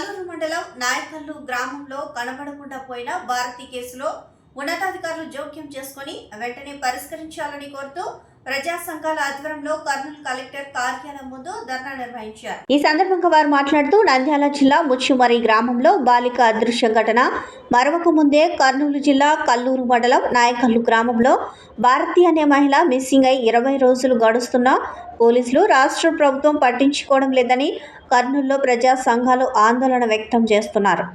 కల్లూరు మండలం నాయకల్లు గ్రామంలో కనబడకుండా పోయిన భారతి కేసులో ఉన్నతాధికారులు జోక్యం చేసుకుని వెంటనే పరిష్కరించాలని కోరుతూ ప్రజా సంఘాల ఆధ్వర్యంలో కర్నూలు కలెక్టర్ కార్యాలయం ముందు ధర్నా నిర్వహించారు. ఈ సందర్భంగా వారు మాట్లాడుతూ నంద్యాల జిల్లా ముచ్చుమరి గ్రామంలో బాలిక అదృశ్య ఘటన. మరొక ముందే కర్నూలు జిల్లా కల్లూరు మండలం నాయకల్లు గ్రామంలో భారతి అనే మహిళ మిస్సింగ్ అయి ఇరవై రోజులు గడుస్తున్నా పోలీసులు రాష్ట్ర ప్రభుత్వం పట్టించుకోవడం లేదని కర్నూలులో ప్రజా సంఘాలు ఆందోళన వ్యక్తం చేస్తున్నారు.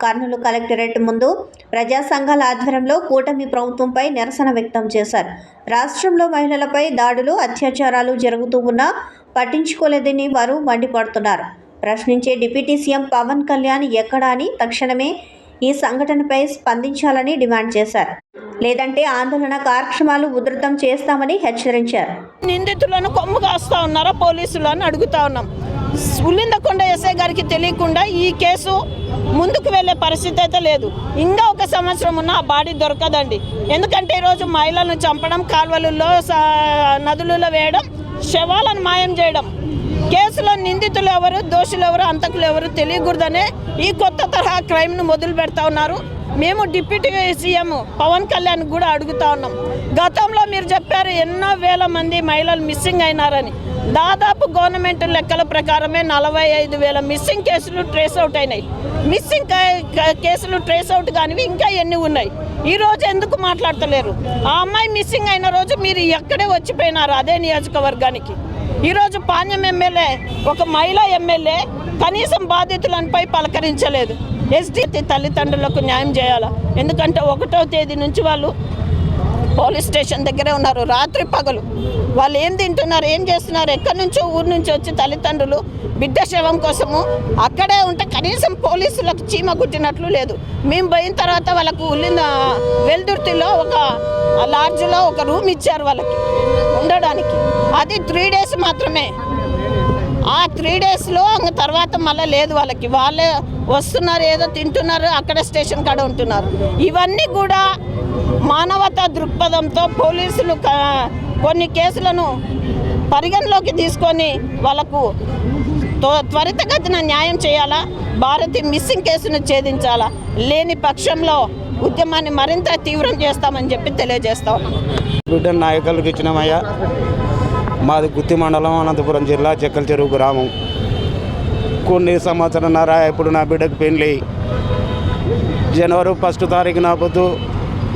కర్నూలు కలెక్టరేట్ ముందు ప్రజా సంఘాల ఆధ్వర్యంలో కూటమి ప్రభుత్వంపై నిరసన వ్యక్తం చేశారు. రాష్ట్రంలో మహిళలపై దాడులు అత్యాచారాలు జరుగుతూ ఉన్నా పట్టించుకోలేదని వారు మండిపడుతున్నారు. ప్రశ్నించే డిప్యూటీ సీఎం పవన్ కళ్యాణ్ ఎక్కడా అని తక్షణమే ఈ సంఘటనపై స్పందించాలని డిమాండ్ చేశారు. లేదంటే ఆందోళన కార్యక్రమాలు ఉధృతం చేస్తామని హెచ్చరించారు. నిందితులను కొమ్ము కాస్తా ఉన్నారా? పోలీసులు అని అడుగుతా ఉన్నాం. ఉల్లిందకొండ ఎస్ఐ గారికి తెలియకుండా ఈ కేసు ముందుకు వెళ్ళే పరిస్థితి అయితే లేదు. ఇంకా ఒక సంవత్సరం ఉన్న ఆ బాడీ దొరకదండి. ఎందుకంటే ఈరోజు మహిళలను చంపడం కాలువలలో నదులలో వేయడం శవాలను మాయం చేయడం. కేసులో నిందితులు ఎవరు దోషులు ఎవరు అంతకులు ఎవరు తెలియకూడదనే ఈ కొత్త తరహా క్రైమ్ను మొదలు పెడతా ఉన్నారు. మేము డిప్యూటీ సీఎం పవన్ కళ్యాణ్ కూడా అడుగుతా ఉన్నాం. గతంలో మీరు చెప్పారు ఎన్నో వేల మంది మహిళలు మిస్సింగ్ అయినారని. దాదాపు గవర్నమెంట్ లెక్కల ప్రకారమే నలభై ఐదు వేల మిస్సింగ్ కేసులు ట్రేస్ అవుట్ అయినాయి. మిస్సింగ్ కే- కేసులు ట్రేస్ అవుట్ కానివి ఇంకా ఎన్ని ఉన్నాయి? ఈ రోజు ఎందుకు మాట్లాడతలేరు? ఆ అమ్మాయి మిస్సింగ్ అయిన రోజు మీరు ఎక్కడే వచ్చిపోయినారు అదే నియోజకవర్గానికి. ఈరోజు పాణ్యం ఎమ్మెల్యే ఒక మహిళా ఎమ్మెల్యే కనీసం బాధితులపై పలకరించలేదు. ఎస్టీ తల్లిదండ్రులకు న్యాయం చేయాలా? ఎందుకంటే ఒకటో తేదీ నుంచి వాళ్ళు పోలీస్ స్టేషన్ దగ్గరే ఉన్నారు రాత్రి పగలు. వాళ్ళు ఏం తింటున్నారు ఏం చేస్తున్నారు ఎక్కడి నుంచో ఊరు నుంచి వచ్చి తల్లిదండ్రులు బిడ్డ శవం కోసము అక్కడే ఉంటే కనీసం పోలీసులకు చీమ కుట్టినట్లు లేదు. మేము పోయిన తర్వాత వాళ్ళకు ఉల్లిన వెల్దుర్తిలో ఒక లాడ్జ్లో ఒక రూమ్ ఇచ్చారు వాళ్ళకి ఉండడానికి. అది త్రీ డేస్ మాత్రమే. త్రీ డేస్లో ఇంక తర్వాత మళ్ళీ లేదు వాళ్ళకి. వాళ్ళే వస్తున్నారు ఏదో తింటున్నారు అక్కడ స్టేషన్ కాడ ఉంటున్నారు. ఇవన్నీ కూడా మానవతా దృక్పథంతో పోలీసులు కొన్ని కేసులను పరిగణలోకి తీసుకొని వాళ్ళకు త్వ- త్వరితగతిన న్యాయం చేయాలా? భారతి మిస్సింగ్ కేసును ఛేదించాలా? లేని పక్షంలో ఉద్యమాన్ని మరింత తీవ్రం చేస్తామని చెప్పి తెలియజేస్తాం. బిడ్డ నాయకులకు ఇచ్చినామయ్యా. మాది గుత్తి మండలం అనంతపురం జిల్లా చెక్కల చెరువు గ్రామం. కొన్ని సంవత్సరంన్నర ఇప్పుడు నా బిడ్డకు పెళ్ళి జనవరి ఫస్ట్ తారీఖు నా పొద్దు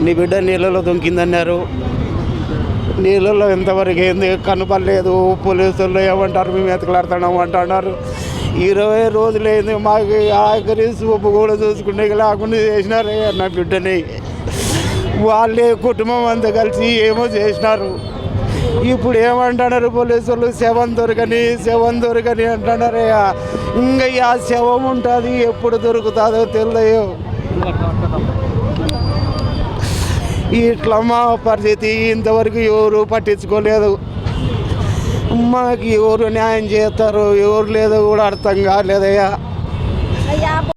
నీ బిడ్డ నీళ్ళలో దొంకిందన్నారు. నీళ్ళలో ఇంతవరకు ఏంది? కనపడలేదు. పోలీసులు ఏమంటారు? మేము ఎతకలాడుతున్నాం అంటున్నారు. ఇరవై రోజులైంది మాకు ఆఖరి సూపు కూడా చూసుకునే లేకుండా చేసినారు నా బిడ్డని. వాళ్ళే కుటుంబం అంతా కలిసి ఏమో చేసినారు. ఇప్పుడు ఏమంటున్నారు పోలీసులు? శవం దొరకని శవం దొరకని అంటున్నారయ్యా ఇంకా ఆ శవం ఉంటుంది ఎప్పుడు దొరుకుతుందో తెలియదు ఇట్లా మా పరిస్థితి ఇంతవరకు ఎవరు పట్టించుకోలేదు. మాకు ఎవరు న్యాయం చేస్తారు ఎవరు లేదో కూడా అర్థం కాలేదయ్యా.